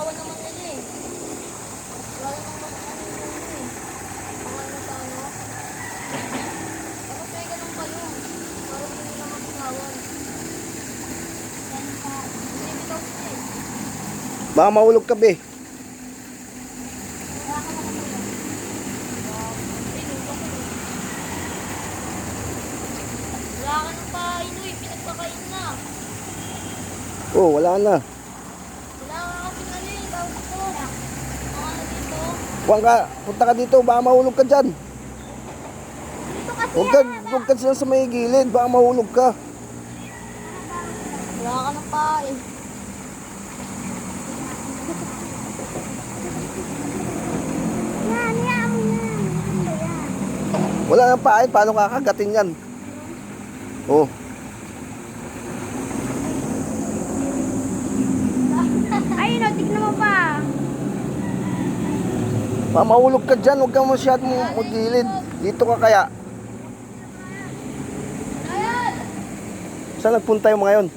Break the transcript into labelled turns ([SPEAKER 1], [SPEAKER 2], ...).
[SPEAKER 1] kawawa naman ano eh.
[SPEAKER 2] Wala naman ano yung eh. na
[SPEAKER 1] sa ano. Dapat
[SPEAKER 2] may ganun pa. Para hindi naman kawawa. Binibitaw siya eh. Baka mahulog ka be. Wala ka makatulog. Wala ka na. Oh, wala na.
[SPEAKER 1] Kuwan ka, punta ka dito, baka mahulog ka dyan.
[SPEAKER 2] Dito kasi.
[SPEAKER 1] Huwag ka, huwag ka sila sa may gilid, baka mahulog ka.
[SPEAKER 2] Wala ka
[SPEAKER 3] yan yan. Ano yan?
[SPEAKER 1] Wala nang pain, paano kakagatin yan? Oh,
[SPEAKER 3] Ayun o, tignan mo pa.
[SPEAKER 1] Baka mahulog ka dyan, huwag ka masyadong magilid. Dito ka kaya. Saan nagpunta yung mga yon?